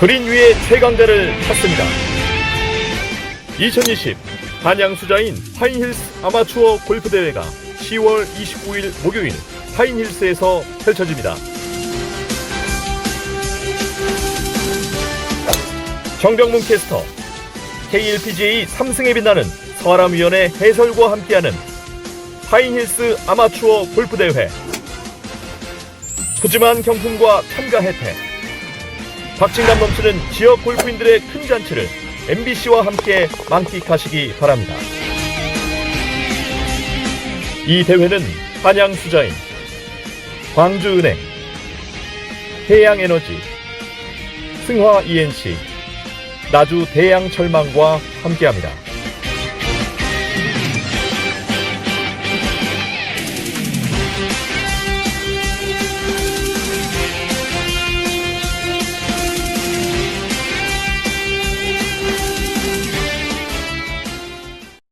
그린 위의 최강자를 찾습니다. 2020 한양 수자인 파인힐스 아마추어 골프 대회가 10월 29일 목요일 파인힐스에서 펼쳐집니다. 정병문 캐스터 KLPGA 3승에 빛나는 서아람위원회 해설과 함께하는 파인힐스 아마추어 골프 대회 푸짐한 경품과 참가 혜택 박진감 넘치는 지역 골프인들의 큰 잔치를 MBC와 함께 만끽하시기 바랍니다. 이 대회는 한양수자인, 광주은행, 해양에너지, 승화 ENC, 나주 대양철망과 함께합니다.